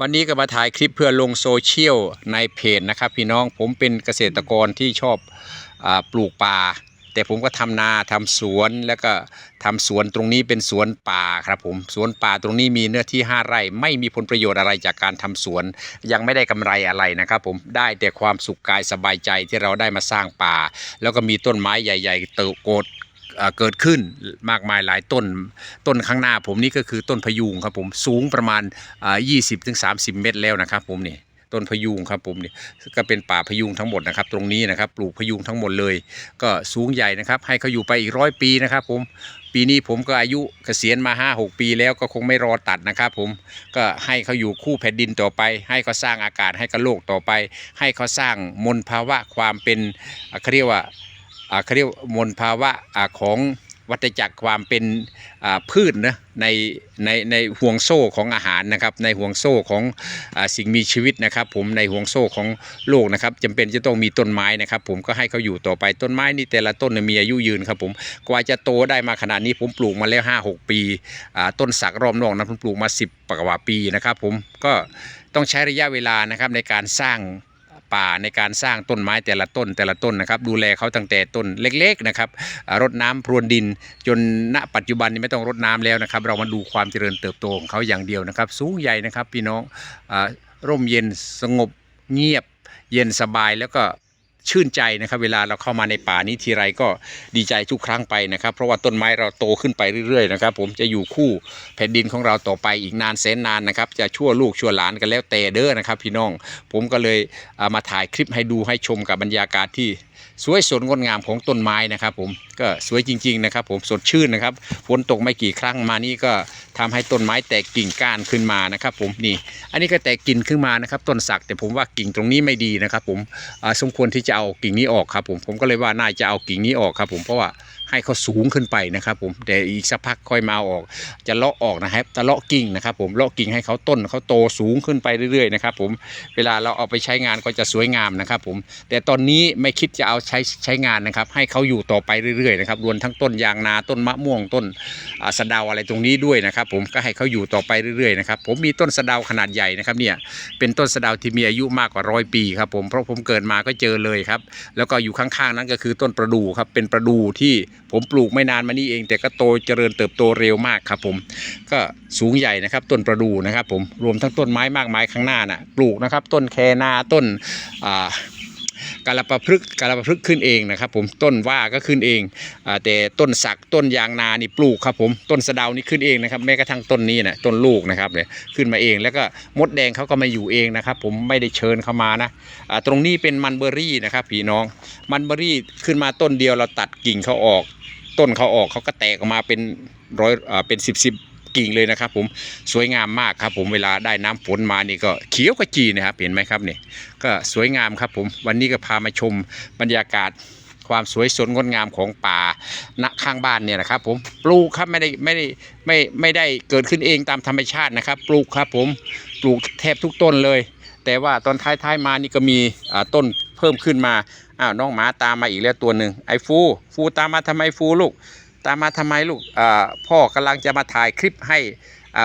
วันนี้ก็มาถ่ายคลิปเพื่อลงโซเชียลในเพจนะครับ พี่น้องผมเป็นเกษตรกรที่ชอบอปลูกป่า แต่ผมก็ทำนาทำสวนแล้วก็ทำสวนตรงนี้เป็นสวนป่าครับผมสวนป่าตรงนี้มีเนื้อที่ 5 ไร่ไม่มีผลประโยชน์อะไรจากการทำสวน ยังไม่ได้กำไรอะไรนะครับ ผมได้แต่ความสุขกายสบายใจที่เราได้มาสร้างป่า แล้วก็มีต้นไม้ใหญ่ ๆ เติบโต เกิดขึ้นมากมายหลายต้นต้นข้างหน้าผมนี่ก็คือต้นพยูงครับผมสูงประมาณ 20-30 เมตรแล้วนะครับผมนี่ต้นพยูงครับผมนี่ก็เป็นป่าพยูงทั้งหมดนะครับตรงนี้นะครับปลูกพยูงทั้งหมดเลย ก็สูงใหญ่นะครับ ให้เขาอยู่ไปอีกร้อยปีนะครับผมปีนี้ผมก็อายุเกษียณมา 5 6 ปีแล้วก็คงไม่รอตัดนะครับผมก็ให้เขาอยู่คู่แผ่นดินต่อไป ให้เขาสร้างอากาศให้กับโลกต่อไป ให้เขาสร้างมลภาวะความเป็นเขาเรียกว่า เขาเรียกว่ามลภาวะอ่าของวัฏจักรความเป็นอ่าพืชนะในในในห่วงโซ่ของอาหารนะครับ ในห่วงโซ่ของอสิ่งมีชีวิตนะครับ ผมในห่วงโซ่ของโลกนะครับจำเป็นจะต้องมีต้นไม้นะครับ ผมก็ให้เขาอยู่ต่อไปต้นไม้นี่แต่ละต้นมีอายุยืนครับผมกว่าจะโตได้มาขนาดนี้ผมปลูกมาแล้ว 5 6 ปีอ่าต้นสักรอบนอกนะผมปลูกมา 10 กว่าปีนะครับ ผมก็ต้องใช้ระยะเวลานะครับในการสร้าง ป่าในการสร้างต้นไม้แต่ละต้นแต่ละต้นนะครับ ดูแลเขาตั้งแต่ต้นเล็กๆนะครับรดน้ำพรวนดิน จนณปัจจุบันนี้ไม่ต้องรดน้ำแล้วนะครับ เรามาดูความเจริญเติบโตของเขาอย่างเดียวนะครับ สูงใหญ่นะครับพี่น้องร่มเย็นสงบเงียบ เย็นสบายแล้วก็ ชื่นใจนะครับ เวลาเราเข้ามาในป่านี้ทีไรก็ดีใจทุกครั้งไปนะครับ เพราะว่าต้นไม้เราโตขึ้นไปเรื่อยๆนะครับ ผมจะอยู่คู่แผ่นดินของเราต่อไปอีกนานแสนนานนะครับ จะชั่วลูกชั่วหลานกันแล้วแต่เด้อนะครับ พี่น้องผมก็เลยเอามาถ่ายคลิปให้ดูให้ชมกับบรรยากาศที่สวยสดงดงามของต้นไม้นะครับ ผมก็สวยจริง ๆ นะครับ ผมสดชื่นนะครับฝนตกไม่กี่ครั้งมานี่ก็ทำให้ต้นไม้แตกกิ่งก้านขึ้นมานะครับ ผมนี่ อันนี้ก็แตกกิ่งขึ้นมานะครับ ต้นสักแต่ผมว่ากิ่งตรงนี้ไม่ดีนะครับ ผมสมควรที่จะเอากิ่งนี้ออกครับ ผมผมก็เลยว่าน่าจะเอากิ่งนี้ออกครับ ผมเพราะว่า ให้เขาสูงขึ้นไปนะครับผมแต่อีกสักพักค่อยมาออก จะเลาะออกนะครับจะเลาะกิ่งนะครับ ผมเลาะกิ่งให้เขาต้นเขาโตสูงขึ้นไปเรื่อยๆนะครับผมเวลาเราเอาไปใช้งานก็จะสวยงามนะครับ ผม แต่ตอนนี้ไม่คิดจะเอาใช้ใช้งานนะครับ ให้เขาอยู่ต่อไปเรื่อยๆนะครับรวมทั้งต้นยางนาต้นมะม่วงต้นสะเดาอะไรตรงนี้ด้วยนะครับ ผมก็ให้เขาอยู่ต่อไปเรื่อยๆนะครับผมมีต้นสะเดาขนาดใหญ่นะครับเนี่ยเป็นต้นสะเดาที่มีอายุมากกว่าร้อยปีครับผมเพราะผมเกิดมาก็เจอเลยครับ แล้วก็อยู่ข้างๆนั้นก็คือต้นประดู่ครับเป็นประดู่ที่ ผมปลูกไม่นานมานี้เอง แต่ก็โตเจริญเติบโตเร็วมากครับ ผมก็สูงใหญ่นะครับ ต้นประดู่นะครับ ผมรวมทั้งต้นไม้มากมายข้างหน้าน่ะปลูกนะครับ ต้นแคนาต้นอ่า กาลปะพฤกกาลปะพฤกขึ้นเองนะครับ ผมต้นว่าก็ขึ้นเองอแต่ต้นสักต้นยางนานี่ปลูกครับผมต้นสะเดานี่ขึ้นเองนะครับแม้กระทั่งต้นนี้นะต้นลูกนะครับเนี่ยขึ้นมาเอง แล้วก็มดแดงเขาก็มาอยู่เองนะครับ ผมไม่ได้เชิญเข้ามานะตรงนี้เป็นมันเบอรี่นะครับพี่น้องมันเบอรี่ขึ้นมาต้นเดียวเราตัดกิ่งเขาออก ต้นเขาออกเขาก็แตกออกมาเป็นร้อยเป็นสิบสิบ กิ่งเลยนะครับ ผมสวยงามมากครับ ผมเวลาได้น้ำฝนมานี่ก็เขียวขจีนะครับเห็นไหมครับเนี่ยก็สวยงามครับผมวันนี้ก็พามาชมบรรยากาศความสวยสดงดงามของป่าณข้างบ้านเนี่ยนะครับ ผมปลูกครับไม่ได้ไม่ได้ไม่ไม่ได้เกิดขึ้นเองตามธรรมชาตินะครับ ปลูกครับผมปลูกแทบทุกต้นเลย แต่ว่าตอนท้ายๆมานี่ก็มีต้นเพิ่มขึ้นมาอ้าวน้องหมาตามมาอีกแล้วตัวหนึ่งไอ้ฟูฟูตามมาทำไมฟูลูก ตามมาทำไมลูกพ่อกำลังจะมาถ่ายคลิปให้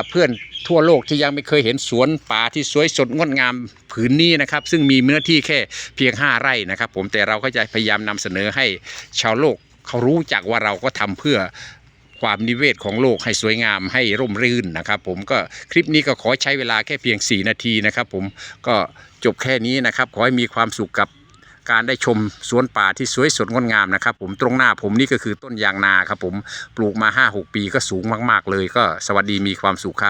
เพื่อนทั่วโลกที่ยังไม่เคยเห็นสวนป่าที่สวยสดงดงามผืนนี้นะครับ ซึ่งมีเนื้อที่แค่เพียง 5 ไร่นะครับ ผมแต่เราก็จะพยายามนำเสนอให้ชาวโลกเขารู้จักว่าเราก็ทำเพื่อความนิเวศของโลกให้สวยงามให้ร่มรื่นนะครับ ผมก็คลิปนี้ก็ขอใช้เวลาแค่เพียง 4 นาทีนะครับ ผมก็จบแค่นี้นะครับ ขอให้มีความสุขกับ การได้ชมสวนป่าที่สวยสดงดงามนะครับ ผมตรงหน้าผมนี่ก็คือต้นยางนาครับผมปลูกมา 5-6 ปีก็สูงมาก ๆ เลยก็สวัสดีมีความสุขครับ